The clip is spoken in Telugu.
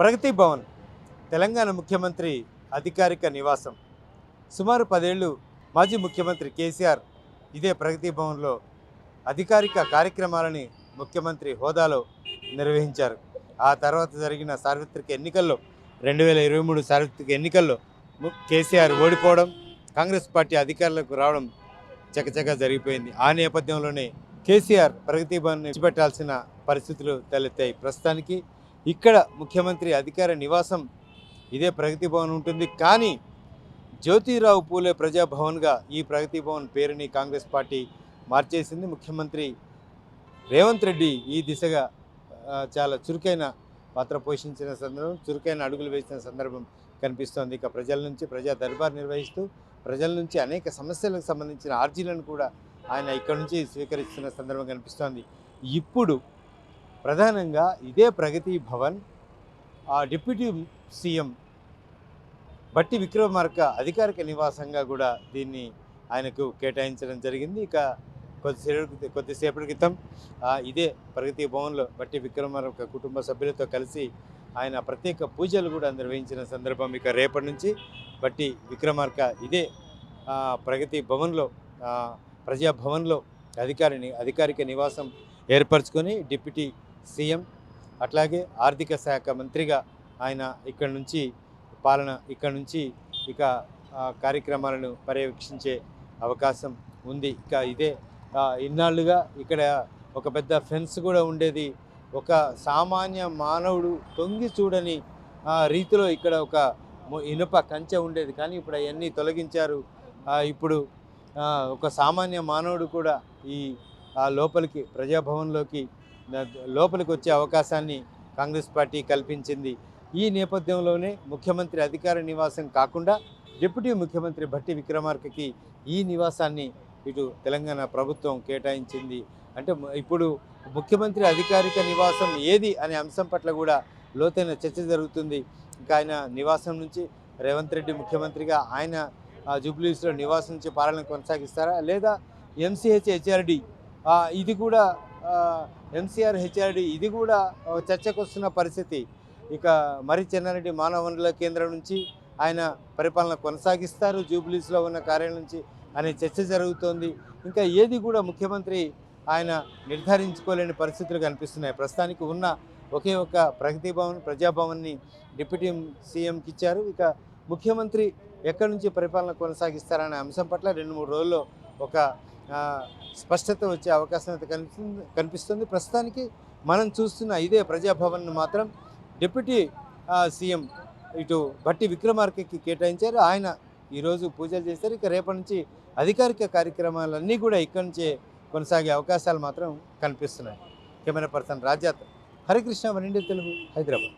ప్రగతి భవన్ తెలంగాణ ముఖ్యమంత్రి అధికారిక నివాసం. సుమారు పదేళ్ళు మాజీ ముఖ్యమంత్రి కేసీఆర్ ఇదే ప్రగతి భవన్లో అధికారిక కార్యక్రమాలని ముఖ్యమంత్రి హోదాలో నిర్వహించారు. ఆ తర్వాత జరిగిన సార్వత్రిక ఎన్నికల్లో రెండు వేల ఇరవై మూడు సార్వత్రిక ఎన్నికల్లో కేసీఆర్ ఓడిపోవడం కాంగ్రెస్ పార్టీ అధికారులకు రావడం చకచకా జరిగిపోయింది. ఆ నేపథ్యంలోనే కేసీఆర్ ప్రగతి భవన్ విడిచిపెట్టాల్సిన పరిస్థితులు తలెత్తాయి. ప్రస్తుతానికి ఇక్కడ ముఖ్యమంత్రి అధికార నివాసం ఇదే ప్రగతి భవన్ ఉంటుంది. కానీ జ్యోతిరావు పూలే ప్రజాభవన్గా ఈ ప్రగతి భవన్ పేరుని కాంగ్రెస్ పార్టీ మార్చేసింది. ముఖ్యమంత్రి రేవంత్ రెడ్డి ఈ దిశగా చాలా చురుకైన పాత్ర పోషించిన సందర్భం చురుకైన అడుగులు వేసిన సందర్భం కనిపిస్తోంది. ఇక ప్రజల నుంచి ప్రజా దర్బార్ నిర్వహిస్తూ ప్రజల నుంచి అనేక సమస్యలకు సంబంధించిన ఆర్జీలను కూడా ఆయన ఇక్కడ నుంచి స్వీకరిస్తున్న సందర్భం కనిపిస్తోంది. ఇప్పుడు ప్రధానంగా ఇదే ప్రగతి భవన్ ఆ డిప్యూటీ సీఎం బట్టి విక్రమార్క అధికారిక నివాసంగా కూడా దీన్ని ఆయనకు కేటాయించడం జరిగింది. ఇక కొద్దిసేపు కొద్దిసేపటి క్రితం ఇదే ప్రగతి భవన్లో బట్టి విక్రమార్క కుటుంబ సభ్యులతో కలిసి ఆయన ప్రత్యేక పూజలు కూడా నిర్వహించిన సందర్భం ఇక రేపటి నుంచి బట్టి విక్రమార్క ఇదే ప్రగతి భవన్లో ప్రజాభవన్లో అధికారిని అధికారిక నివాసం ఏర్పరచుకొని డిప్యూటీ సీఎం అట్లాగే ఆర్థిక శాఖ మంత్రిగా ఆయన ఇక్కడ నుంచి పాలన ఇక్కడ నుంచి ఇక కార్యక్రమాలను పర్యవేక్షించే అవకాశం ఉంది. ఇక ఇదే ఇన్నాళ్ళుగా ఇక్కడ ఒక పెద్ద ఫెన్స్ కూడా ఉండేది. ఒక సామాన్య మానవుడు తొంగి చూడని రీతిలో ఇక్కడ ఒక ఇనుప కంచె ఉండేది. కానీ ఇప్పుడు అవన్నీ తొలగించారు. ఇప్పుడు ఒక సామాన్య మానవుడు కూడా ఈ లోపలికి ప్రజాభవన్లోకి లోపలికి వచ్చే అవకాశాన్ని కాంగ్రెస్ పార్టీ కల్పించింది. ఈ నేపథ్యంలోనే ముఖ్యమంత్రి అధికార నివాసం కాకుండా డిప్యూటీ ముఖ్యమంత్రి భట్టి విక్రమార్కకి ఈ నివాసాన్ని ఇటు తెలంగాణ ప్రభుత్వం కేటాయించింది. అంటే ఇప్పుడు ముఖ్యమంత్రి అధికారిక నివాసం ఏది అనే అంశం పట్ల కూడా లోతైన చర్చ జరుగుతుంది. ఇంకా ఆయన నివాసం నుంచి రేవంత్ రెడ్డి ముఖ్యమంత్రిగా ఆయన జూబ్లీస్లో నివాసం నుంచి పాలన కొనసాగిస్తారా? లేదా ఎంసీహెచ్ హెచ్ఆర్డి ఇది కూడా ఎంసీఆర్ హెచ్ఆర్డి ఇది కూడా చర్చకు వస్తున్న పరిస్థితి. ఇక మరి చెన్నారెడ్డి మానవ వనరుల కేంద్రం నుంచి ఆయన పరిపాలన కొనసాగిస్తారు జూబ్లీస్లో ఉన్న కార్యాలయం నుంచి అనే చర్చ జరుగుతోంది. ఇంకా ఏది కూడా ముఖ్యమంత్రి ఆయన నిర్ధారించుకోలేని పరిస్థితులు కనిపిస్తున్నాయి. ప్రస్తుతానికి ఉన్న ఒకే ఒక ప్రగతి భవన్ ప్రజాభవన్ని డిప్యూటీ సీఎంకి ఇచ్చారు. ఇక ముఖ్యమంత్రి ఎక్కడి నుంచి పరిపాలన కొనసాగిస్తారనే అంశం పట్ల రెండు మూడు రోజుల్లో ఒక స్పష్టత వచ్చే అవకాశం అయితే కనిపిస్తుంది కనిపిస్తుంది. ప్రస్తుతానికి మనం చూస్తున్న ఇదే ప్రజాభవన్ మాత్రం డిప్యూటీ సీఎం ఇటు బట్టి విక్రమార్కకి కేటాయించారు. ఆయన ఈరోజు పూజలు చేశారు. ఇక రేపటి నుంచి అధికారిక కార్యక్రమాలన్నీ కూడా ఇక్కడి నుంచే కొనసాగే అవకాశాలు మాత్రం కనిపిస్తున్నాయి. Camera person Rajat Harikrishna one India Telugu Hyderabad.